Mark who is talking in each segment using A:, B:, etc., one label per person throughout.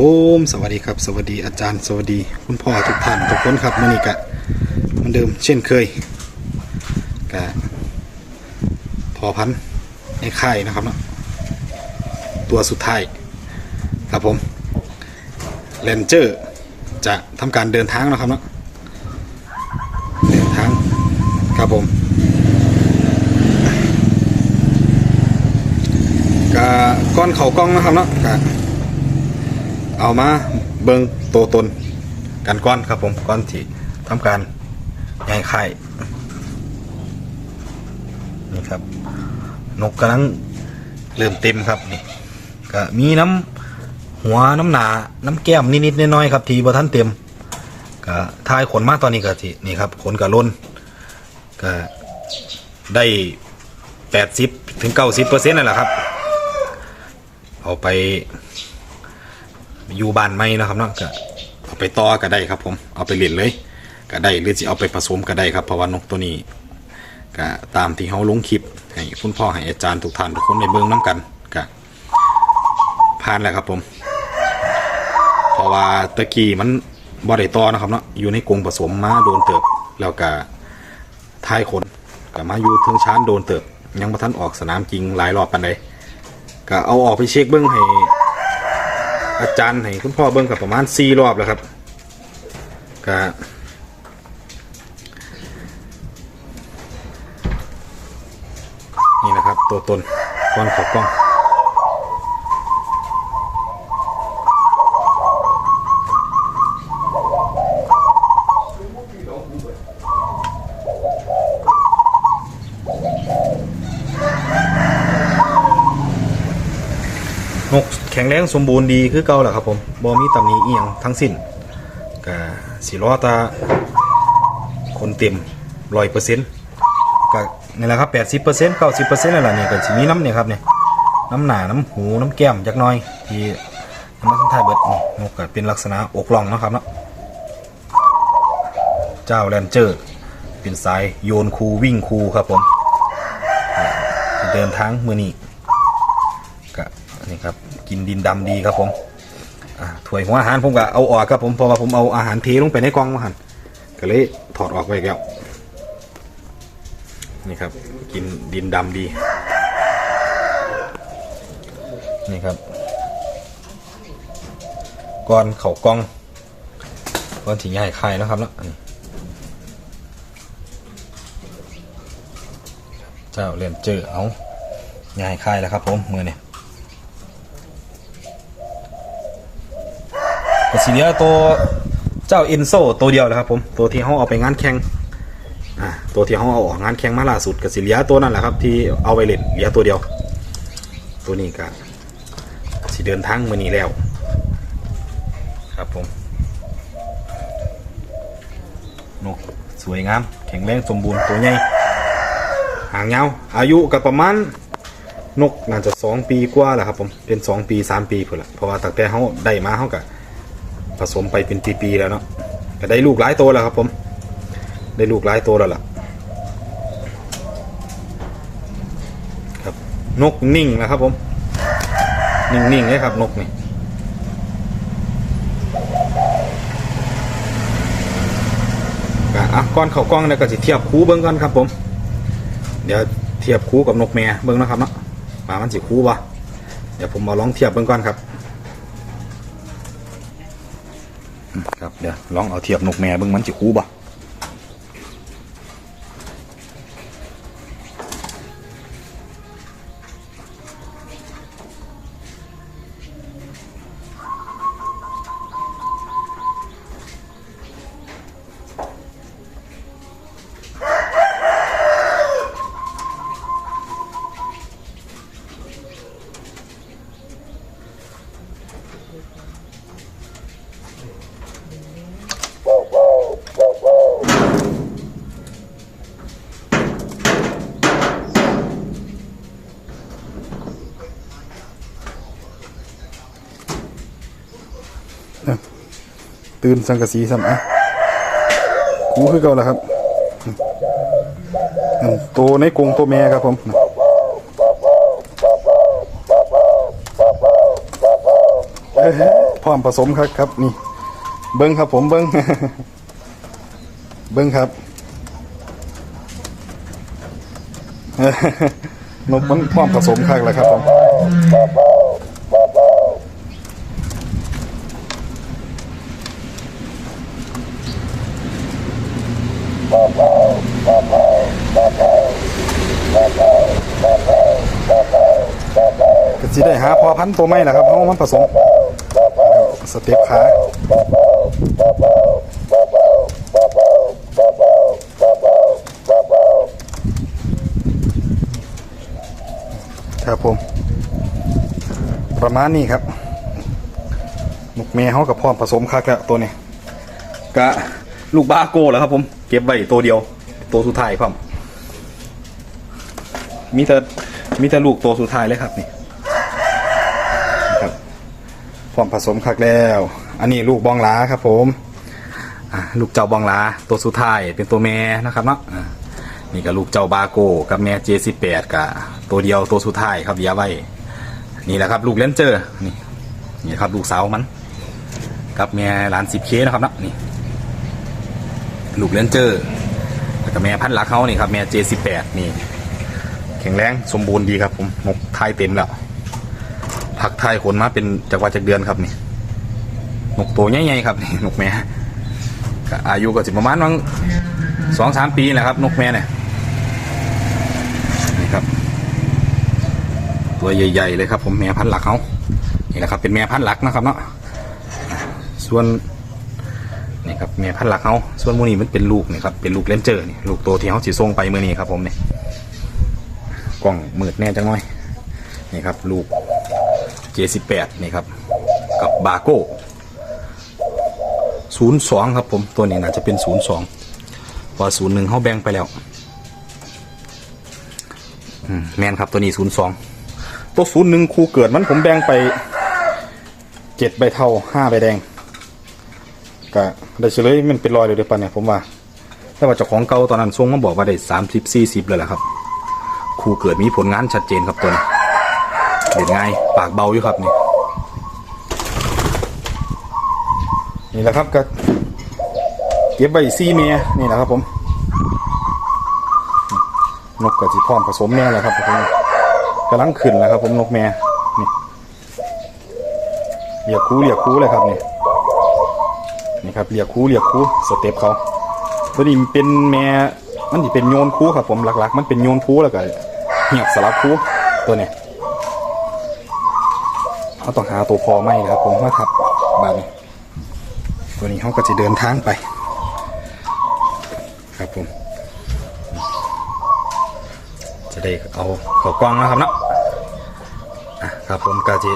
A: ผมสวัสดีครับ สวัสดีอาจารย์สวัสดี คุณพ่อทุกท่านทุกคนครับมื่อนี้กะเหมือนเดิมเช่นเคยกะพอพันธุ์ในค่นะครับเนาะตัวสุดท้ายครับผมเลนเจอร์จะทำการเดินทางนะครับเนาะเดินทางครับผมกะก้อนเขากล้องนะครับเนาะกะ เอามาเบิงโตตนกันก้อนครับผมก้อนที่ทำการใหญ่ไข่นี่ครับ นกกำลังเริ่มเต็มครับนี่ก็มีน้ำหัวน้ำหนา น้ำแก้มนิดๆน้อยๆครับ ทีบ่ท่านเต็มก็ทายขนมากตอนนี้ก็ทีนี่ครับขนกับล้นก็ได้แปดสิบถึงเก้าสิบเปอร์เซ็นต์นั่นแหละครับ เอาไป อยู่บ้านไม่นะครับเนาะก็เอาไปต่อก็ได้ครับ ผมเอาไปเลี้ยงเลยก็ได้หรือจะเอาไปผสมก็ได้ครับเพราะว่านกตัวนี้ก็ตามที่เขาลงคลิปให้คุณพ่อให้อาจารย์ทุกท่านทุกคนในเบื้องน้ำกันก็ผ่านแล้วครับผมเพราะว่าตะกี้มันบ่ได้ต่อนะครับเนาะอยู่ในกรงผสมมาโดนเติบ แล้วก็ท้ายขนก็มาอยู่ทิงชานโดนเติบ ยังมาทันออกสนามจริงหลายรอบปันใดก็เอาออกไปเช็คเบื้องให้ อาจารย์ให้คุณพ่อเบิ้งกับประมาณสี่รอบแล้วครับก็นี่นะครับตัวตนก้อนขอบกล้อง ข็งแรงสมบูรณ์ดีคือเก่าแหละครับผมบ่มีตำหนิเอียงทั้งสิ้นก็สิรอตาคนเต็มร้อยเปอร์เซ็นต์ก็นี่แหละครับแปดสิบเปอร์เซ็นต์เก้าสิบเปอร์เซ็นต์นั่นแหละนี่ยก็สิมีน้ำเนี่ยครับเนี่ยน้ำหนาน้ำหูน้ำแก้มจักน้อย ที่น้ำมันทายเบิดนี่นกก็เป็นลักษณะอกล่องนะครับเนาะเจ้าแรนเจอร์เป็นสายโยนคูวิ่งคูครับผมเดินทางมือนี้ก็นี่ครับ กินดินดำดีครับผมถ้วยหัวอาหารผมก็เอาออกครับผมเพราะว่าผมเอาอาหารเทลงไปในกล่องมาหันก็เลยถอดออกไปแล้วนี่ครับกินดินดำดี นี่ครับก้อนเข่ากล้องก้อนถี่ใหญ่ไข่แล้วครับแล้วเจ้าเรียนเจอเอาใหญ่ไข่แล้วครับผมมือเนี่ย สีเหลือตัวเจ้าเอ็นโซตัวเดียวแหละครับผมตัวที่เขาเอาไปงานแข่งอ่าตัวที่เขาเอาออกงานแข่งมาล่าสุดกับสีเหลือตัวนั่นแหละครับที่เอาไปเล่นเหลือตัวเดียว ตัวนี้ก็สีเดินทางมือนี้แล้ว ครับผมนกสวยงาม แข็งแรงสมบูรณ์ตัวใหญ่หางยาวอายุกับประมาณนกน่าจะสองปีกว่าแหละครับผมเป็นสองปีสามปีเพื่อละเพราะว่าตั้งแต่เขาได้มาเขากับ ผสมไปเป็นปีๆแล้วเนาะก็ได้ลูกหลายตัวแล้วครับผม ได้ลูกหลายตัวแล้วล่ะครับนกนิ่งนะครับผม นิ่งๆเลยครับนกนี่ก็อะก้อนเข่ากล้องเนี่ยก็สิเทียบคู่เบิ้งก่อนครับผม เดี๋ยวเทียบคู่กับนกแม่เบิ้งนะครับเนาะว่ามันสิคู่ปะเดี๋ยวผมมาลองเทียบเบิ้งก่อนครับ ครับเดี๋ยวลองเอาเทียบนกแม่เบิ่งมันจะคู่บ่ ตื่นสังกะสีซ้ำอะคู่คือเก่าแล้วครับอืมตัวในกรงตัวแม่ครับผมพร้อมผสมครับครับนี่ เบิ้งครับผมเบิ้งเบิ้งครับนกมันพร้อมผสมคักแล้วครับผม สิได้หาพอพันตัวไม่ละครับเพราะมันผสมสเต็ปขาครับผม ประมาณนี้ครับนกแม่เขากับพร้อผสมคักแล้วตัวนี้กะลูกบาโก้แล้วครับผม เก็บไว้ตัวเดียว ตัวสุดท้ายพร้อมมีแต่มีแต่ลูกตัวสุดท้ายเลยครับนี่ครับ พร้อมผสมคักแล้ว อันนี้ลูกบองหลาครับผมลูกเจ้าบองหลาตัวสุดท้ายเป็นตัวแม่นะครับเนาะนี่ก็ลูกเจ้าบาโกกับแม่เจสิบแปดกับตัวเดียวตัวสุดท้ายครับเหยาไว้นี่แหละครับลูกเลนเจอร์นี่นี่ครับลูกสาวมันกับแม่หลานสิบเคนะครับเนาะนี่ลูกเลนเจอร์แล้วก็แม่พันธุ์ลักเขานี่ครับแม่เจสิบแปดนี่แข็งแรงสมบูรณ์ดีครับผมนกไทยเต็มแล้ว ผักไทยขนมาเป็นจากว่าจากเดือนครับนี่นกตัวใหญ่ๆครับนี่นกแม่อายุก็สิประมาณวังสองสามปีแหละครับ นกแม่เนี่ยนี่ครับ ตัวใหญ่ๆเลยครับ ผมแม่พันธุ์หลักเขานี่แหละครับ เป็นแม่พันธุ์หลักนะครับเนาะส่วนนี่ครับแม่พันธุ์หลักเขาส่วนมูนี่มันเป็นลูกนี่ครับเป็นลูกเลนเจอร์นี่ลูกโตที่เขาสีส่งไปเมื่อนี้ครับผมเนี่ยกล้องมืดแน่จังน่อยนี่ครับ ลูก J18 นี่ครับ กับบาโก้02ครับผมตัวนี้น่าจะเป็น02เพอ01เขาแบ่งไปแล้วแมนครับตัวนี้02ตัว01คูเกิดมันผมแบ่งไป7ใบเทา5ใบแดงก็ได้เฉลยมันเป็นรอยเลยเดี๋ยวปะเนี่ยผมว่าแต่ว่าเจ้าของเก่าตอนนั้นทรงมาบอกว่าได้30 40เลยแหละครับครูเกิดมีผลงานชัดเจนครับตัวนี้ เด็ดง่าย ปากเบาอยู่ครับนี่ นี่แหละครับก็เก็บใบซี่เมียนี่แหละครับผม นกกระจิพร้อมผสมเนี่ยแหละครับผมกำลังขึ้นแล้วครับผมนกแม่นี่เรียกคูเรียกคูเลยครับนี่นี่ครับเรียกคูเรียกคูสเต็ปเขาตัวนี้เป็นแม่มันที่เป็นโยนคูครับผมหลักๆ มันเป็นโยนคูแล้วก็เหียบสลับคูตัวเนี้ย เขาต้องหาตัวพอไม่นะครับ ผมมาครับบานตัวนี้เขาก็จะเดินทางไป ครับผม จะได้เอาเขากล้องนะครับเนาะครับผมกาจิ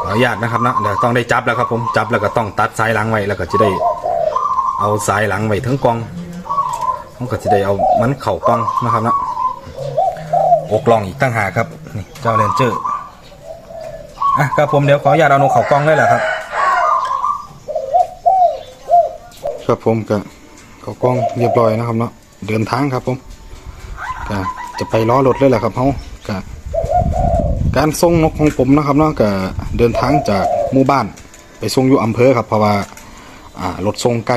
A: ขออนุญาตนะครับนะเดี๋ยวต้องได้จับแล้วครับผมจับแล้วก็ต้องตัดสายหลังไว้แล้วก็จะได้เอาสายหลังไว้ทั้งกองผมก็จะได้เอามันเข่ากล้องนะครับนะอกลองอีกตั้งหาครับนี่เจ้าเรนเจอร์ อะครับผมเดี๋ยวขออนุญาตเอานกเขากล้องได้แหละครับ ครับผมก็เขากล้องเรียบร้อยนะครับเนาะเดินทางครับผมก็จะไปล้อรถเลยแหละครับเขาก็การส่งนกของผมนะครับเนาะก็เดินทางจากหมู่บ้านไปส่งอยู่อำเภอครับเพราะว่าอ่ารถส่งไกล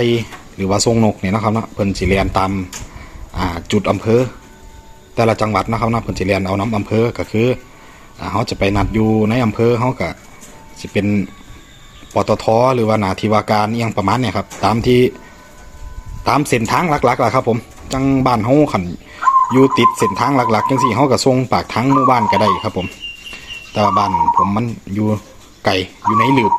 A: หรือว่าทรงนกเนี่ยนะครับเนาะเพิ่นสิเรียนตามอ่าจุดอำเภอ แต่ละจังหวัดนะครับเนาะเพิ่นสิเรียนเอาน้ำอำเภอก็คือ อ่าเขาจะไปนัดอยู่ในอำเภอเขาก็สิเป็นปตทหรือว่านาทีวาการอหยังประมาณเนี่ยครับ ตามที่ตามเส้นทางหลักๆแหละครับ ผมจังบ้านเฮาขันอยู่ติดเส้นทางหลักๆจังสี่เฮาก็ส่งปากทางหมู่บ้านก็ได้ครับ ผม แต่ว่าบ้านผมมันอยู่ไกลอยู่ในหลืบ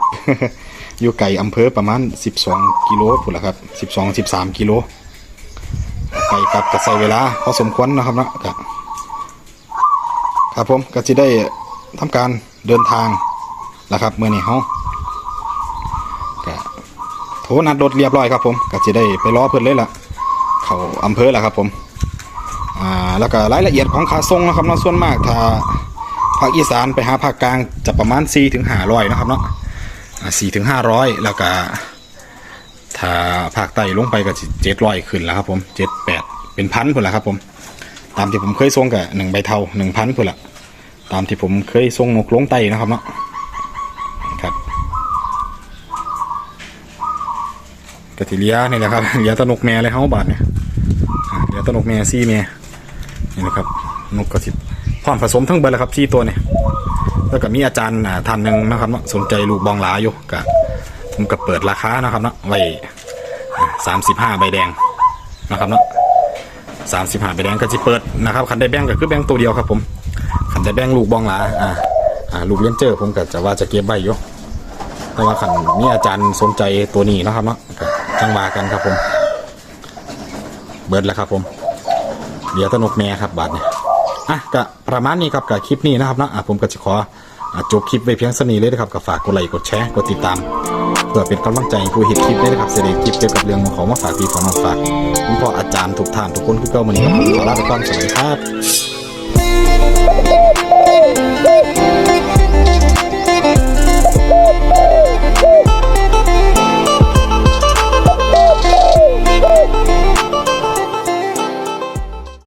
A: อยู่ไกลอำเภอประมาณ 12 กิโลพุ่นละครับ 12 13 กิโลไปกลับก็ใช้เวลาพอสมควรนะครับเนาะก็ ครับผมก็จะได้ทำการเดินทางแล้วครับเมื่อนี้เฮาก็โทนัดรถเรียบร้อยครับผมก็จะได้ไปรอเพิ่นเลยล่ะ เขาอำเภอแล้วครับผมอ่าแล้วก็รายละเอียดของค่าส่งนะครับเนาะส่วนมากถ้าภาคอีสานไปหาภาคกลางจะประมาณ4ถึง500นะครับเนาะสี่ถึงห้าร้อยแล้วก็ถ้าภาคใต้ลงไปก็เจ็ดร้อยขึ้นแล้วครับผมเจ็ดแปดเป็นพันพุ่นละครับผม ตามที่ผมเคยส่งกับหนึ่งใบเทาหนึ่งพันเพื่อละตามที่ผมเคยส่งนกลงไตนะครับเนาะครับกติเลียนี่แหละครับเลียตนกแม่เลยเฮาบาทเนี่ยเลียตนกแม่ซี่แม่นี่นะครับนกกระติบความผสมทั้งเบอร์ละครับซี่ตัวเนี่ยแล้วก็มีอาจารย์ท่านหนึ่งนะครับเนาะสนใจลูกบองหลาอยู่กับผมก็เปิดราคานะครับเนาะไว้สามสิบห้าใบแดงนะครับเนาะ สามสิบห้าใบแดงก็จะเปิดนะครับคันได้แบงก็คือแบงตัวเดียวครับผมคันได้แบงลูกบองหลาอ่าอ่าลูกเลี้ยงเจอร์ผมก็จะว่าจะเก็บไว้อยู่แต่ว่าขันมีอาจารย์สนใจตัวนี้นะครับเนาะจังหว่ากันครับผม เบิร์ดแล้วครับผม เดี๋ยวตนกแม่ครับบาทเนี่ยอะก็ประมาณนี้ครับกับคลิปนี้นะครับเนาะอะผมก็จะขอจบคลิปไว้เพียงสนีเลยนะครับก็ฝากกดไลค์กดแชร์กดติดตาม เพื่อเป็นกำลังใจผู้เห็นคลิปได้นะครับเสด็จคลิปเกี่ยวกับเรื่องของมาฝากพี่ฝามาฝากคุณพ่ออาจารย์ทุกทานทุกคนคือเก้ามันนี้ขอลาไปก่อนสวัสดีครับ